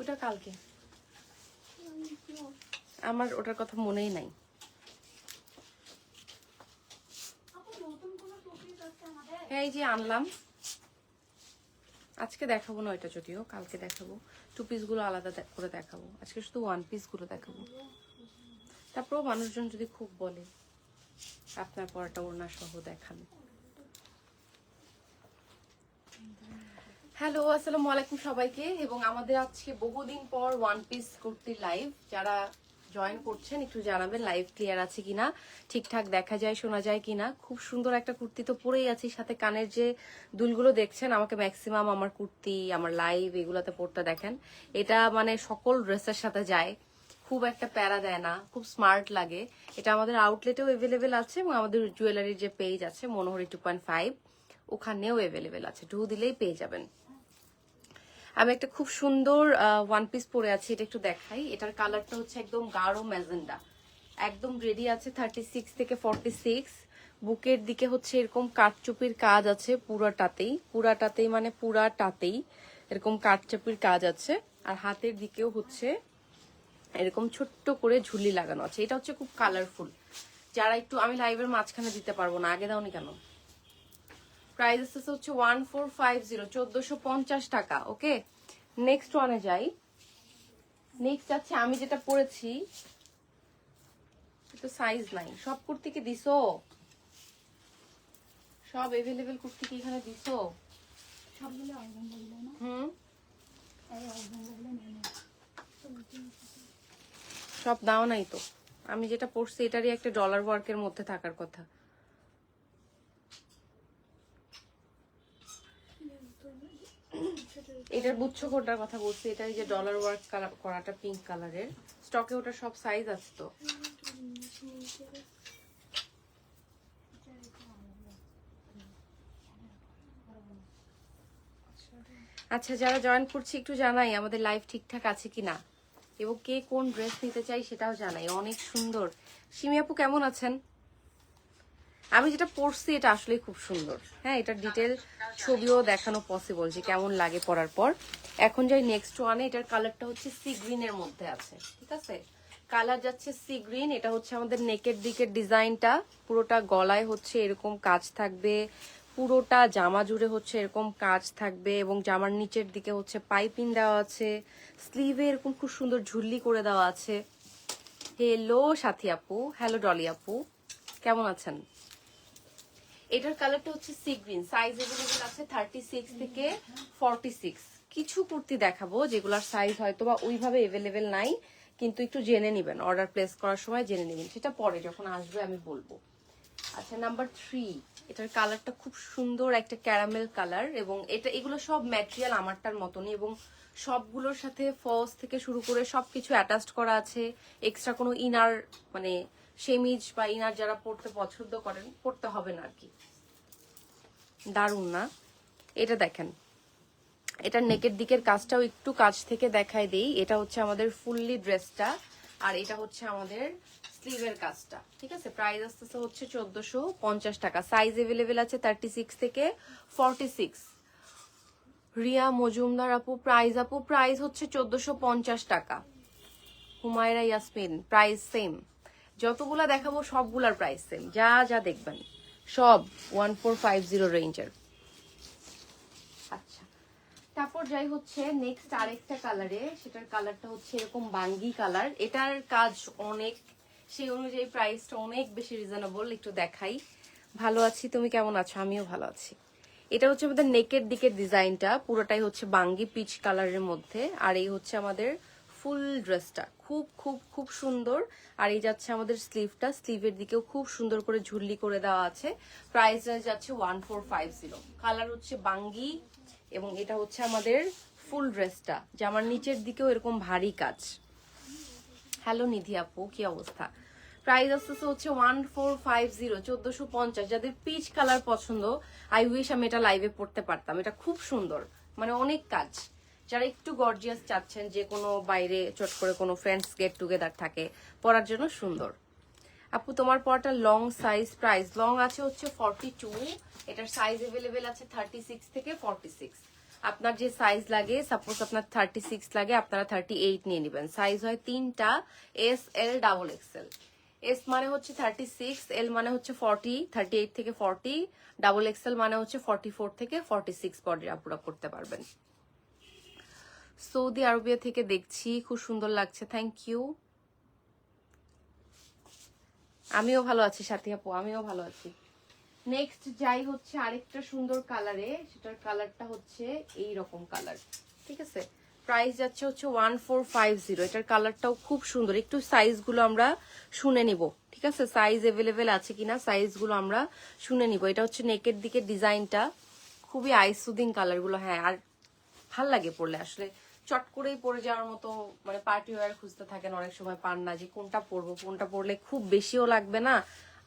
ওটা কালকে। আমার ওটার কথা মনেই নাই। হ্যাঁ এই যে আনলাম। আজকে দেখাবো না ওইটা যদিও, কালকে দেখাবো। টু পিসগুলো আলাদা করে দেখাবো। আজকে শুধু ওয়ান পিসগুলো দেখাবো। তারপরেও মানুষজন যদি খুব বলে, আপনার পরাটা ওড়না সহ দেখান হ্যালো, আসসালামু আলাইকুম সবাইকে এবং আমাদের আজকে বহুদিন পর ওয়ান পিস কুর্তি লাইভ যারা জয়েন করছেন, একটু জানাবেন লাইভ ক্লিয়ার আছে কিনা, ঠিকঠাক দেখা যায়, শোনা যায় কিনা। খুব সুন্দর একটা কুর্তি তো পরেই আছি, সাথে কানের যে দুলগুলো দেখছেন, আমাকে ম্যাক্সিমাম আমার কুর্তি, আমার লাইভ এগুলোতে পড়তে দেখেন। এটা মানে সকল ড্রেসের সাথে যায়, খুব একটা প্যারা দেয় না, খুব স্মার্ট লাগে। এটা আমাদের আউটলেটেও এভেলেবেল আছে এবং আমাদের জুয়েলারির যে পেজ আছে মনোহরি টু পয়েন্ট ফাইভ ওখানেও এভেলেবেল আছে ঢু দিলেই পেয়ে যাবেন। আমি একটা খুব সুন্দর ওয়ান পিস পরে আছি, এটা একটু দেখাই। এটার কালারটা হচ্ছে একদম গাঢ় ম্যাজেন্ডা একদম রেডি আছে থার্টি সিক্স থেকে ফর্টি সিক্স বুকের দিকে হচ্ছে এরকম কাঠচুপির কাজ আছে পুরাটাতেই। পুরাটাতেই মানে পুরাটাতেই এরকম কাঠচুপির কাজ আছে। আর হাতের দিকেও হচ্ছে এরকম ছোট্ট করে ঝুলি লাগানো আছে। এটা হচ্ছে খুব কালারফুল যারা একটু, আমি লাইভের মাঝখানে দিতে পারব না, আগে দাও দাওনি কেন? প্রাইস আসতেছে হচ্ছে ওয়ান ফোর ফাইভ জিরো চোদ্দশো পঞ্চাশ টাকা ওকে? নেক্সট ওয়ানে যাই। নেক্সট আছে আমি যেটা পরেছি তো সাইজ নাই। সব কুর্তি কি দিছো? সব এভেলেবেল কুর্তি কি এখানে দিছো? হুম? সব দাও নাই তো। আমি যেটা পড়ছি এটারই একটা ডলার ওয়ার্কের মধ্যে থাকার কথা। এটার গুচ্ছ কোটার কথা বলছি, এটা এই যে ডলার ওয়ার্ক করাটা পিঙ্ক কালারের স্টকে ওটা সব সাইজ আছে তো। আচ্ছা যারা জয়েন করছি একটু জানাই আমাদের লাইভ ঠিকঠাক আছে কিনা এবং কে কোন ড্রেস নিতে চাই সেটাও জানাই। অনেক সুন্দর। সিমি আপু, কেমন আছেন? আমি যেটা পরছি এটা আসলে খুব সুন্দর। হ্যাঁ এটার ডিটেল ছবিও দেখানো পসিবল যে কেমন লাগে পরার পর। এখন যাই নেক্সট ওয়ানে এটার কালারটা হচ্ছে সি গ্রিনের মধ্যে আছে, ঠিক আছে? কালার যাচ্ছে সি গ্রিন এটা হচ্ছে আমাদের নেকের দিকের ডিজাইনটা। পুরোটা গলায় হচ্ছে এরকম কাজ থাকবে, পুরোটা জামা জুড়ে হচ্ছে এরকম কাজ থাকবে এবং জামার নিচের দিকে হচ্ছে পাইপিং দেওয়া আছে স্লিভে এরকম খুব সুন্দর ঝুল্লি করে দেওয়া আছে। হেলো সাথী আপু হ্যালো ডলি আপু, কেমন আছেন? এটার কালারটা হচ্ছে সি গ্রিন সাইজ এভেলেবেল আছে থার্টি সিক্স থেকে ফর্টি সিক্স কিছু কুর্তি দেখাবো যেগুলোর সাইজ হয়তো বা ওইভাবে এভেলেবেল নাই, কিন্তু একটু জেনে নেবেন। অর্ডার প্লেস করার সময় জেনে নেবেন। সেটা পরে যখন আসবে আমি বলব। আচ্ছা নাম্বার থ্রি এটার কালারটা খুব সুন্দর একটা ক্যারামেল কালার এবং এটা, এগুলো সব ম্যাটেরিয়াল আমারটার মতনই এবং সবগুলোর সাথে ফলস থেকে শুরু করে সবকিছু অ্যাটাচড করা আছে। এক্সট্রা কোনো ইনার মানে সেমিজ বা ইনার যারা পড়তে পছন্দ করেন, পড়তে হবে না আর কি। দারুণ না? এটা দেখেন। এটা নেকের দিকের কাজটাও একটু কাছ থেকে দেখায় দেই। এটা হচ্ছে আমাদের ফুললি ড্রেসটা, আর এটা হচ্ছে আমাদের স্লিভের কাজটা, ঠিক আছে? প্রাইস আসতেছে হচ্ছে চোদ্দশো পঞ্চাশ টাকা। সাইজ এভেলেবেল আছে থার্টি সিক্স থেকে ফর্টি সিক্স রিয়া মজুমদার আপু, প্রাইস আপু, প্রাইস হচ্ছে চোদ্দশো পঞ্চাশ টাকা। হুমায়রা ইয়াসমিন, প্রাইস সেম যতগুলা দেখাবো সবগুলার প্রাইস সেম যা যা দেখবেন। সব ওয়ান ফোর ফাইভ জিরো রেঞ্জের আচ্ছা। তারপর যাই হচ্ছে নেক্সট আরেকটা কালারে সেটার কালারটা হচ্ছে এরকম বাঙ্গি কালার এটার কাজ অনেক। সেই অনুযায়ী প্রাইসটা অনেক বেশি রিজনেবল একটু দেখাই। ভালো আছি, তুমি কেমন আছো? আমিও ভালো আছি। এটা হচ্ছে আমাদের নেকের দিকের ডিজাইনটা পুরোটাই হচ্ছে বাঙ্গি পিচ কালারের মধ্যে। আর এই হচ্ছে আমাদের ফুল ড্রেসটা। খুব খুব খুব সুন্দর। আর এই যাচ্ছে আমাদের স্লিভটা। স্লিভের দিকেও খুব সুন্দর করে ঝুল্লি করে দেওয়া আছে। প্রাইস যাচ্ছে one four five zero colour হচ্ছে বাঙ্গি এবং এটা হচ্ছে আমাদের ফুল ড্রেসটা। জামার নিচের দিকেও এরকম ভারী কাজ। হ্যালো নিধি আপু, কি অবস্থা? প্রাইস আসতেছে হচ্ছে ওয়ান ফোর ফাইভ জিরো চোদ্দশো পঞ্চাশ। যাদের পিচ কালার পছন্দ আই উইশ আমি এটা লাইভে পড়তে পারতাম। এটা খুব সুন্দর। মানে অনেক কাজ। যারা একটু গর্জিয়াস চাচ্ছেন যে কোনো বাইরে চট করে কোনো ফ্রেন্ডস গেট টুগেদার থাকে, পরার জন্য সুন্দর। আপু, তোমার পরটা লং সাইজ প্রাইস লং আছে হচ্ছে ফর্টি টু এটার সাইজ এভেলেবেল আছে থার্টি সিক্স থেকে ফর্টি সিক্স আপনার যে সাইজ লাগে সাপোজ আপনার থার্টি সিক্স লাগে, আপনারা থার্টি এইট নিয়ে নেবেন। সাইজ হয় তিনটা S L double XL S মানে হচ্ছে থার্টি সিক্স এল মানে হচ্ছে ফর্টি থার্টি এইট থেকে ফর্টি ডাবল এক্সেল মানে হচ্ছে ফর্টি ফোর থেকে ফর্টি সিক্স বডি আপুরা করতে পারবেন। সৌদি আরবিয়া থেকে দেখছি, খুব সুন্দর লাগছে থ্যাংক ইউ আমিও ভালো আছি সাথী আপু, আমিও ভালো আছি। নেক্সট যাই হচ্ছে আরেকটা সুন্দর কালারে সেটার কালারটা হচ্ছে এই রকম কালার ঠিক আছে? প্রাইস যাচ্ছে হচ্ছে ওয়ান ফোর ফাইভ জিরো এটার কালারটাও খুব সুন্দর, একটু সাইজগুলো আমরা শুনে নিব, ঠিক আছে? সাইজ এভেলেবেল আছে কিনা সাইজগুলো আমরা শুনে নিব, এটা হচ্ছে নেকের দিকে ডিজাইনটা খুবই আইসুদিং কালারগুলো হ্যাঁ আর ভালো লাগে পরলে আসলে। চট করেই পরে যাওয়ার মতো মানে পার্টি ওয়ার খুঁজতে থাকেন অনেক সময় পান না যে কোনটা পরবো কোনটা পরলে খুব বেশিও লাগবে না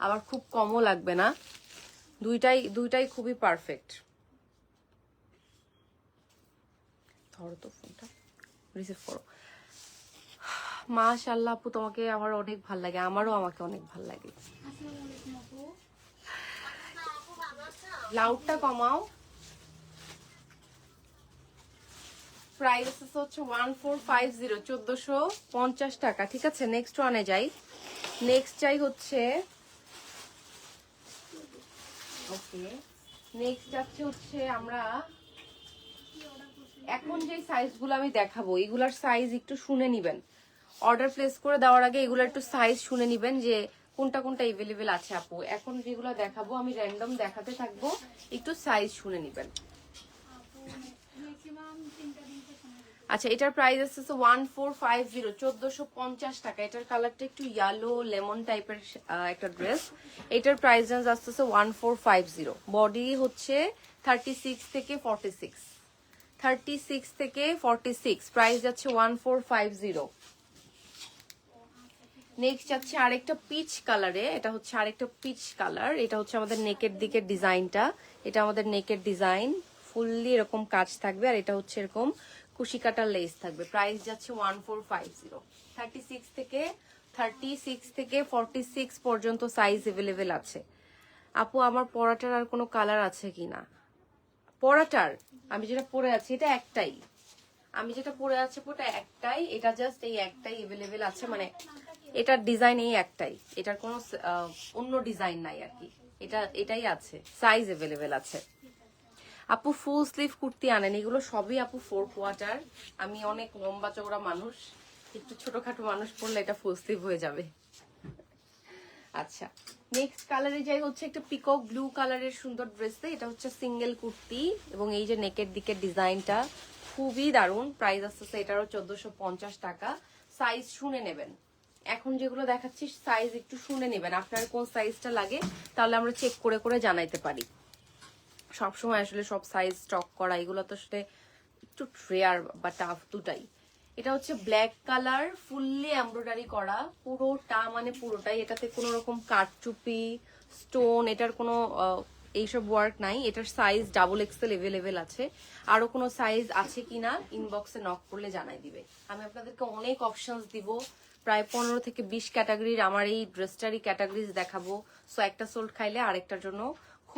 আবার খুব কমও লাগবে না। দুইটাই দুইটাই খুবই পারফেক্ট ধরো তো ফোনটা রিসিভ করো। মাশাল্লাহ আপু তোমাকে আমার অনেক ভালো লাগে আমারও আমাকে অনেক ভালো লাগে। লাউডটা কমাও। প্রাইস হচ্ছে ওয়ান ফোর ফাইভ জিরো চোদ্দশো পঞ্চাশ টাকা। ঠিক আছে নেক্সট ওয়ানে যাই। নেক্সট যাই হচ্ছে ওকে নেক্সট যাচ্ছে হচ্ছে আমরা এখন যে সাইজগুলো আমি দেখাবো এগুলার সাইজ একটু শুনে নিবেন। অর্ডার প্লেস করে দেওয়ার আগে এগুলো একটু সাইজ শুনে নিবেন যে কোনটা কোনটা এভেলেবেল আছে আপু। এখন যেগুলো দেখাবো আমি র্যান্ডম দেখাতে থাকব একটু সাইজ শুনে নিবেন আপু ম্যাক্সিমাম তিনটা দিনকে সময় দিতে আচ্ছা এটার প্রাইস আছে ওয়ান ফোর টাকা। এটার কালারটা একটু ইয়েলো লেমন টাইপের একটা ড্রেস এটার প্রাইস রেঞ্জ আসতেছে one four five zero body হচ্ছে থার্টি সিক্স থেকে ফর্টি সিক্স থার্টি সিক্স থেকে ফর্টি সিক্স প্রাইস যাচ্ছে one four five zero next যাচ্ছে আরেকটা পিচ কালারে এটা হচ্ছে আরেকটা পিচ কালার এটা হচ্ছে আমাদের নেকের দিকের ডিজাইনটা এটা আমাদের নেকের ডিজাইন ফুললি এরকম কাজ থাকবে আর এটা হচ্ছে এরকম কুশি কাটার লেস থাকবে। প্রাইস যাচ্ছে one four five zero thirty six থেকে থার্টি সিক্স থেকে ফর্টি সিক্স পর্যন্ত সাইজ এভেলেবেল আছে। আপু, আমার পরাটার আর কোনো কালার আছে কি না? পরাটার, আমি যেটা পরে আছি, এটা একটাই। আমি যেটা পরে আছি ওটা একটাই। এটা জাস্ট এই একটাই এভেলেবেল আছে মানে এটার ডিজাইন এই একটাই। এটার কোনো অন্য ডিজাইন নাই আর কি। এটা, এটাই আছে সাইজ এভেলেবেল আছে। আপু ফুল স্লিভ কুর্তি আনেন, এগুলো সবই আপু ফোর কোয়ার্টার আমি অনেক লম্বা চওড়া মানুষ, একটু ছোটখাটো মানুষ পরলে এটা ফুল স্লিভ হয়ে যাবে। আচ্ছা নেক্সট কালারে যাই হচ্ছে একটা পিকক ব্লু কালারের সুন্দর ড্রেস এটা হচ্ছে সিঙ্গেল কুর্তি এবং এই যে নেকের দিকের ডিজাইনটা খুবই দারুণ। প্রাইস আসতেছে এটারও চোদ্দশো পঞ্চাশ টাকা। সাইজ শুনে নেবেন। এখন যেগুলো দেখাচ্ছি সাইজ একটু শুনে নেবেন। আপনার কোন সাইজটা লাগে, তাহলে আমরা চেক করে করে জানাইতে পারি। সবসময় আসলে সব সাইজ স্টক করা, এগুলো তো আসলে একটু রেয়ার বা টাফ দুটাই। এটা হচ্ছে ব্ল্যাক কালার ফুললি এমব্রয়ডারি করা, পুরোটা মানে পুরোটাই। এটাতে কোনো রকম কাঠচুপি স্টোন এটার কোনো এইসব ওয়ার্ক নাই। এটার সাইজ ডাবল এক্সেল এভেলেবেল আছে। আরও কোনো সাইজ আছে কিনা ইনবক্সে নক করলে জানাই দিবে। আমি আপনাদেরকে অনেক অপশনস দিব। প্রায় পনেরো থেকে বিশ ক্যাটাগরির আমার এই ড্রেসটারই ক্যাটাগরিজ দেখাবো। সো একটা সোল্ড খাইলে আরেকটার জন্য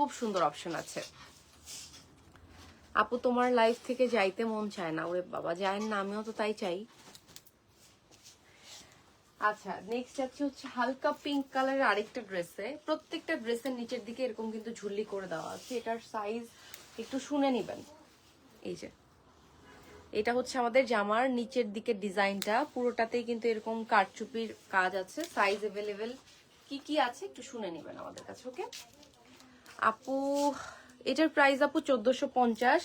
খুব সুন্দর অপশন আছে। আপু, তোমার লাইফ থেকে যাইতে মন চায় না। ওরে বাবা যায় না, আমিও তো তাই চাই। আচ্ছা নেক্সট যাচ্ছে হচ্ছে হালকা পিঙ্ক কালারের আরেকটা ড্রেসে প্রত্যেকটা ড্রেসের নিচের দিকে এরকম কিন্তু ঝুল্লি করে দেওয়া আছে। এটার সাইজ একটু শুনে নিবেন। এই যে, এটা হচ্ছে আমাদের জামার নিচের দিকের ডিজাইনটা। পুরোটাতেই কিন্তু এরকম কারচুপির কাজ আছে। সাইজ এভেলেবেল কি কি আছে একটু শুনে নেবেন আমাদের কাছে ওকে আপু, এটার প্রাইস আপু চোদ্দশো পঞ্চাশ।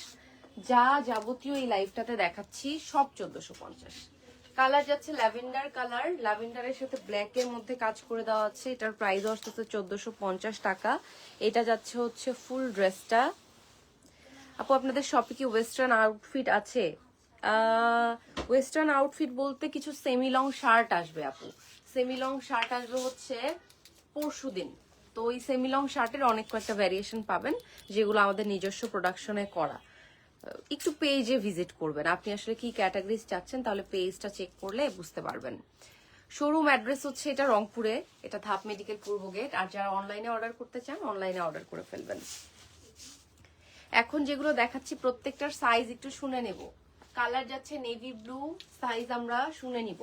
যা যাবতীয় এই লাইফটাতে দেখাচ্ছি, সব চোদ্দশো পঞ্চাশ। কালার যাচ্ছে ল্যাভেন্ডার কালার ল্যাভেন্ডারের সাথে ব্ল্যাক এর মধ্যে কাজ করে দেওয়া আছে। এটার প্রাইস আসতেছে চোদ্দশো পঞ্চাশ টাকা। এটা যাচ্ছে হচ্ছে ফুল ড্রেসটা আপু, আপনাদের শপে কি ওয়েস্টার্ন আউটফিট আছে? ওয়েস্টার্ন আউটফিট বলতে কিছু সেমি লং শার্ট আসবে আপু। সেমি লং শার্ট আসবে হচ্ছে পরশু দিন তো ওই সেমি লং শার্টের অনেক কয়েকটা ভ্যারিয়েশন পাবেন, যেগুলো আমাদের নিজস্ব প্রোডাকশনে করা। একটু পেজে ভিজিট করবেন। আপনি আসলে কি ক্যাটাগরিজ চাচ্ছেন, তাহলে পেজটা চেক করলে বুঝতে পারবেন। শোরুম অ্যাড্রেস হচ্ছে এটা রংপুরে, এটা ধাপ মেডিকেল পূর্ব গেট আর যারা অনলাইনে অর্ডার করতে চান অনলাইনে অর্ডার করে ফেলবেন। এখন যেগুলো দেখাচ্ছি, প্রত্যেকটার সাইজ একটু শুনে নেব। কালার যাচ্ছে নেভি ব্লু সাইজ আমরা শুনে নিব।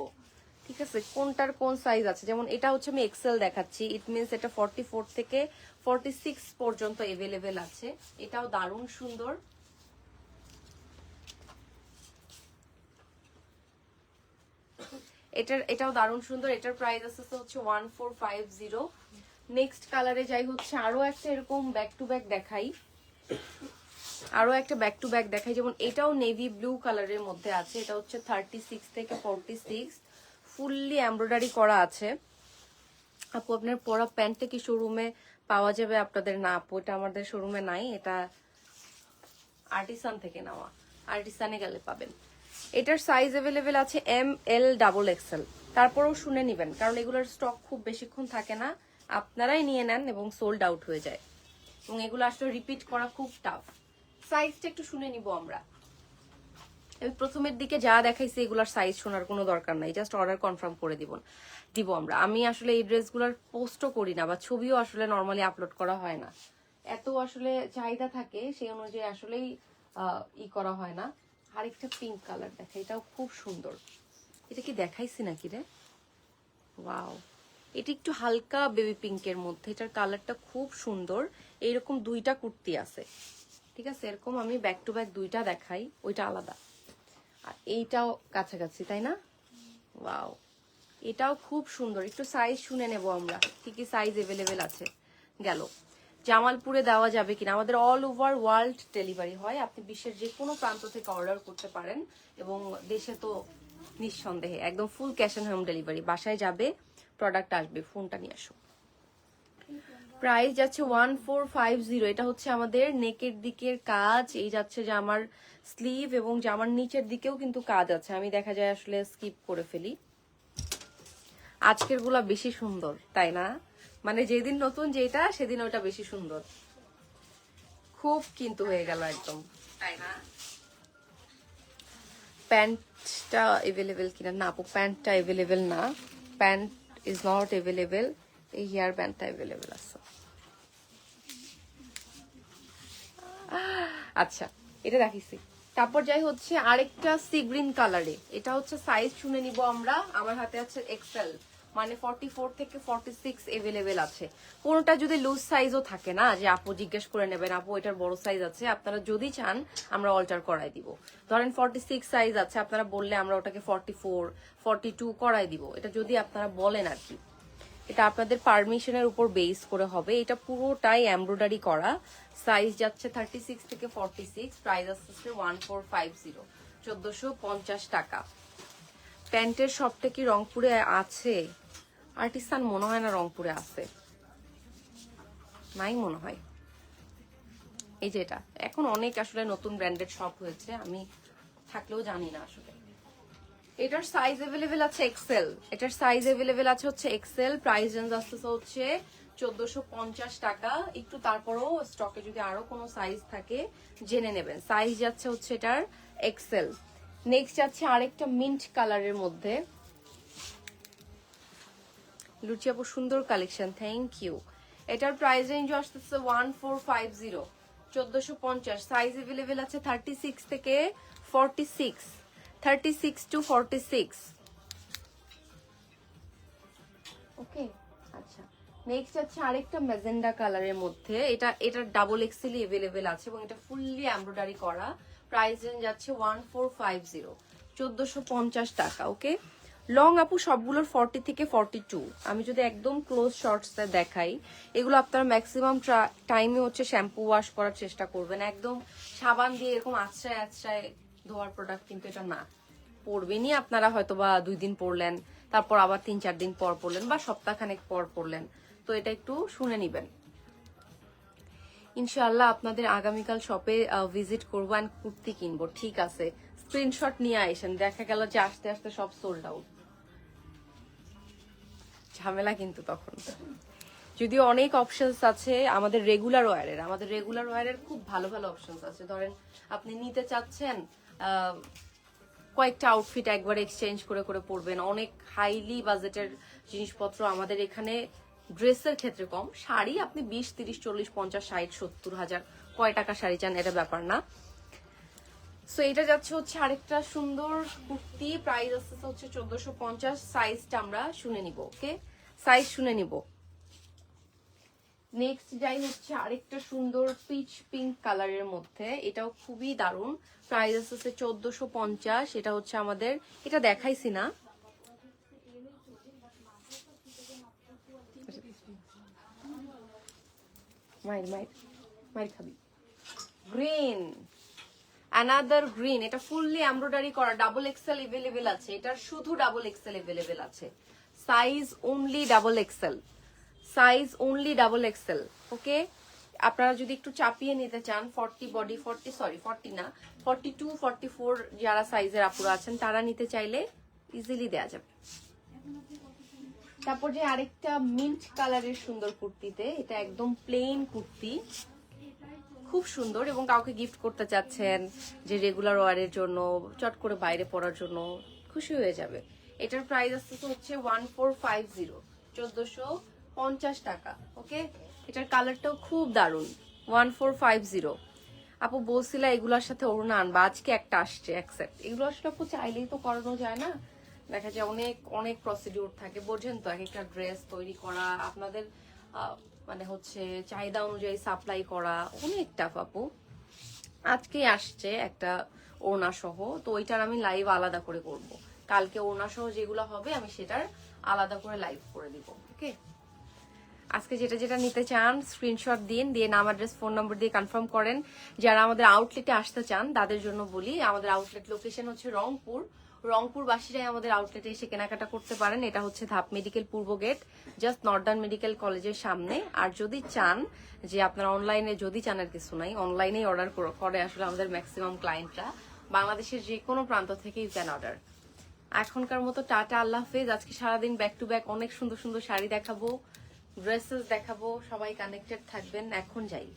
ঠিক আছে, কোনটার কোন সাইজ আছে? যেমন এটা হচ্ছে আমি এক্সেল দেখাচ্ছি ইট মিনস এটা ফর্টি ফোর থেকে ফর্টি সিক্স পর্যন্ত এভেলেবেল আছে। এটাও দারুণ সুন্দর। এটার, এটাও দারুণ সুন্দর, এটার প্রাইস আছে হচ্ছে one four five zero next কালারে যাই হচ্ছে আরও একটা এরকম ব্যাক টু ব্যাক দেখাই। আরও একটা ব্যাক টু ব্যাক দেখাই, যেমন এটাও নেভি ব্লু কালারের মধ্যে আছে, এটা হচ্ছে থার্টি সিক্স থেকে ফোরটি সিক্স ফুললি এমব্রয়ডারি করা আছে। আপু, আপনার পরা প্যান্টটা কি শোরুমে পাওয়া যাবে আপনাদের? না, আপু, এটা আমাদের শোরুমে নাই। এটা আর্টিসান থেকে নেওয়া। আর্টিসানে গেলে পাবেন। এটার সাইজ অ্যাভেলেবেল আছে এম এল ডাবল এক্সেল তারপরেও শুনে নিবেন, কারণ এগুলোর স্টক খুব বেশিক্ষণ থাকে না। আপনারাই নিয়ে নেন এবং সোল্ড আউট হয়ে যায়। এবং এগুলো আসলে রিপিট করা খুব টাফ সাইজটা একটু শুনে নিব আমরা। আমি প্রথমের দিকে যা দেখাইছি, এগুলার সাইজ শোনার কোনো দরকার নাই। জাস্ট অর্ডার কনফার্ম করে দিব দিব আমরা। আমি আসলে এই ড্রেসগুলোর পোস্টও করি না বা ছবিও আসলে নর্মালি আপলোড করা হয় না। এত আসলে চাহিদা থাকে, সেই অনুযায়ী আসলেই ই করা হয় না। আরেকটা পিঙ্ক কালার দেখে, এটাও খুব সুন্দর। এটা কি দেখাইছি নাকি রে? ওয়াও এটা একটু হালকা বেবি পিঙ্কের মধ্যে, এটার কালারটা খুব সুন্দর। এইরকম দুইটা কুর্তি আছে। ঠিক আছে? এরকম আমি ব্যাক টু ব্যাক দুইটা দেখাই, ওইটা আলাদা। আর এইটাও কাছাকাছি, তাই না? ওয়াও। এটাও খুব সুন্দর। একটু সাইজ শুনে নেব আমরা, কি কি সাইজ এভেলেবেল আছে। গেল। জামালপুরে দেওয়া যাবে কিনা? আমাদের অল ওভার ওয়ার্ল্ড ডেলিভারি হয়। আপনি বিশ্বের যে কোনো প্রান্ত থেকে অর্ডার করতে পারেন এবং দেশে তো নিঃসন্দেহে। একদম full cash on home delivery বাসায় যাবে প্রোডাক্ট আসবে ফোনটা নিয়ে আসো। প্রাইস যাচ্ছে ওয়ান ফোর ফাইভ জিরো। এটা হচ্ছে আমাদের নেকের দিকের কাজ। এই যাচ্ছে জামার স্লিভ এবং জামার নিচের দিকেও কিন্তু কাজ আছে। আমি দেখা যায় আসলে স্কিপ করে ফেলি। আজকেরগুলা বেশি সুন্দর তাই না? মানে যেদিন নতুন যেটা সেদিন ওটা বেশি সুন্দর। খুব কিন্তু হয়ে গেল একদম। তাই না? প্যান্টটা এভেলেবেল কিনা? না আপু প্যান্টটা এভেলেবেল না। প্যান্ট ইজ নট এভেলেবেল এই হেয়ার ব্যান্ডটা এভেলেবেল আছে। আচ্ছা এটা রাখিছি তারপর যাই হচ্ছে আরেকটা সি গ্রিন কালারে এটা হচ্ছে সাইজ শুনে নিব আমরা। আমার হাতে আছে এক্সেল মানে ফর্টি ফোর থেকে ফর্টি সিক্স এভেলেবেল আছে। কোনোটা যদি লুজ সাইজও থাকে না, যে আপু জিজ্ঞেস করে নেবেন, আপু, এটার বড় সাইজ আছে? আপনারা যদি চান, আমরা অল্টার করাই দিব। ধরেন ফর্টি সিক্স সাইজ আছে, আপনারা বললে আমরা ওটাকে ফর্টি ফোর ফর্টি টু করাই দিব। এটা যদি আপনারা বলেন আর কি। এটা আপনাদের পারমিশনের উপর বেস করে হবে। এটা পুরোটাই এমব্রয়ডারি করা। সাইজ যাচ্ছে থার্টি সিক্স থেকে ফর্টি সিক্স প্রাইস আসছে ওয়ান ফোর ফাইভ জিরো চোদ্দশো পঞ্চাশ টাকা। প্যান্টের সবটা কি রংপুরে আছে? আর্টিসান মনে হয় না রংপুরে আছে। নাই মনে হয়। এই যে এটা। এখন অনেক আসলে নতুন ব্র্যান্ডেড শপ হয়েছে। আমি থাকলেও জানি না আসলে। এটার সাইজ অ্যাভেলেবেল আছে এক্সেল এটার সাইজ অ্যাভেলেবেল আছে হচ্ছে এক্সেল প্রাইস রেঞ্জ আসতেছে হচ্ছে চোদ্দশো পঞ্চাশ টাকা। একটু তারপরও স্টকে যদি আরও কোনো সাইজ থাকে, জেনে নেবেন। সাইজ যাচ্ছে হচ্ছে এটার এক্সেল নেক্সট যাচ্ছে আরেকটা মিন্ট কালারের মধ্যে। লুচি আপু, সুন্দর কালেকশন থ্যাংক ইউ এটার প্রাইস রেঞ্জ আসতেছে ওয়ান ফোর ফাইভ জিরো চোদ্দশো পঞ্চাশ। সাইজ এভেলেবেল আছে থার্টি সিক্স থেকে forty six thirty six to forty six okay আচ্ছা। নেক্সট হচ্ছে আরেকটা ম্যাজেন্ডা কালারের মধ্যে। এটা এটা ডাবল এক্সেলই অ্যাভেলেবেল আছে এবং এটা ফুললি এমব্রয়ডারি করা। প্রাইস রেঞ্জ যাচ্ছে ওয়ান ফোর ফাইভ জিরো চোদ্দশো পঞ্চাশ টাকা ওকে লং আপু, সবগুলোর ফর্টি থেকে ফর্টি টু আমি যদি একদম ক্লোজ শর্টসটা দেখাই, এগুলো আপনারা ম্যাক্সিমাম টাইমে হচ্ছে শ্যাম্পু ওয়াশ করার চেষ্টা করবেন। একদম সাবান দিয়ে এরকম আশ্রয় আশ্রয় ধোয়ার প্রোডাক্ট কিন্তু এটা না। পরবেনই আপনারা হয়তো বা দুই দিন পরলেন, তারপর আবার তিন, চার দিন পর পরলেন বা সপ্তাহখানেক পর পরলেন। তো এটা একটু শুনে নিবেন। ইনশাল্লাহ আপনাদের আগামীকাল শপে ভিজিট করব অ্যান্ড কুর্তি কিনবো, ঠিক আছে। স্ক্রিনশট নিয়ে আইসেন, দেখা গেল যে আস্তে আস্তে সব সোল্ড আউট ঝামেলা কিন্তু তখন। যদিও অনেক অপশনস আছে, আমাদের রেগুলার ওয়ারের আমাদের রেগুলার ওয়ারের খুব ভালো ভালো অপশনস আছে। ধরেন, আপনি নিতে চাচ্ছেন কয়েকটা আউটফিট একবার এক্সচেঞ্জ করে করে পরবেন। অনেক হাইলি বাজেটের জিনিসপত্র আমাদের এখানে ড্রেসের ক্ষেত্রে কম। শাড়ি আপনি বিশ, তিরিশ, চল্লিশ, পঞ্চাশ, ষাট, সত্তর হাজার। কয় টাকা শাড়ি চান এটা ব্যাপার না। সো এটা যাচ্ছে হচ্ছে আরেকটা সুন্দর কুর্তি। প্রাইস আসছে হচ্ছে চোদ্দশো পঞ্চাশ। সাইজটা আমরা শুনে নিব ওকে সাইজ শুনে নিব। নেক্সট যাই হচ্ছে আরেকটা সুন্দর পিচ পিঙ্ক কালারের মধ্যে। এটাও খুবই দারুণ। প্রাইস আছে চোদ্দশো পঞ্চাশ। এটা হচ্ছে আমাদের এটা দেখাইছি না। গ্রিন এটা ফুললি করা ডাবল এভেলেবেল আছে। এটার শুধু ডাবল এক্সেল এভেলেবেল আছে। Size only double XL size only double XL okay আপনারা যদি একটু চাপিয়ে নিতে চান forty body forty sorry forty না ফর্টি টু ফর্টি ফোর যারা সাইজের আপুরা আছেন, তারা নিতে চাইলে ইজিলি দেওয়া যাবে। তারপর যে আরেকটা মিন্ট কালারের সুন্দর কুর্তিতে, এটা একদম প্লেন কুর্তি। খুব সুন্দর এবং কাউকে গিফট করতে চাচ্ছেন যে রেগুলার ওয়ারের জন্য, চট করে বাইরে পড়ার জন্য, খুশি হয়ে যাবে। এটার প্রাইস আসছে হচ্ছে ওয়ান ফোর ফাইভ জিরো চোদ্দশো পঞ্চাশ টাকা ওকে এটার কালারটাও খুব দারুণ ওয়ান ফোর ফাইভ জিরো আপু বলছিলা এগুলোর সাথে অরুণা আনবা, আজকে একটা আসছে অ্যাকসেপ্ট এগুলো আসলে আপু চাইলেই তো করানো যায় না। দেখা যায় অনেক অনেক প্রসিডিউর থাকে, বোঝেন তো এক একটা ড্রেস তৈরি করা, আপনাদের মানে হচ্ছে চাহিদা অনুযায়ী সাপ্লাই করা, অনেক টাফ আপু। আজকে আসছে একটা ওড়না সহ, তো ওইটার আমি লাইভ আলাদা করে করব। কালকে ওড়না সহ যেগুলো হবে, আমি সেটার আলাদা করে লাইভ করে দিব ওকে আজকে যেটা যেটা নিতে চান স্ক্রিনশট দিন, দিয়ে নাম অ্যাড্রেস ফোন নম্বর দিয়ে কনফার্ম করেন। যারা আমাদের আউটলেটে আসতে চান, তাদের জন্য বলি, আমাদের আউটলেট লোকেশন হচ্ছে রংপুর। রংপুর বাসীরাই আমাদের আউটলেটে এসে কেনাকাটা করতে পারেন। এটা হচ্ছে ধাপ মেডিকেল পূর্ব গেট জাস্ট নর্দার্ন মেডিকেল কলেজের সামনে। আর যদি চান যে আপনারা অনলাইনে যদি চান আর কিছু নাই অনলাইনেই অর্ডার করে আসলে আমাদের ম্যাক্সিমাম ক্লায়েন্টরা বাংলাদেশের যে কোনো প্রান্ত থেকে ইউ ক্যান অর্ডার এখনকার মতো টাটা, আল্লাহ হাফেজ। আজকে সারাদিন ব্যাক টু ব্যাক অনেক সুন্দর সুন্দর শাড়ি দেখাবো। ড্রেসেস দেখাবো সবাই কানেক্টেড থাকবেন এখন যাই।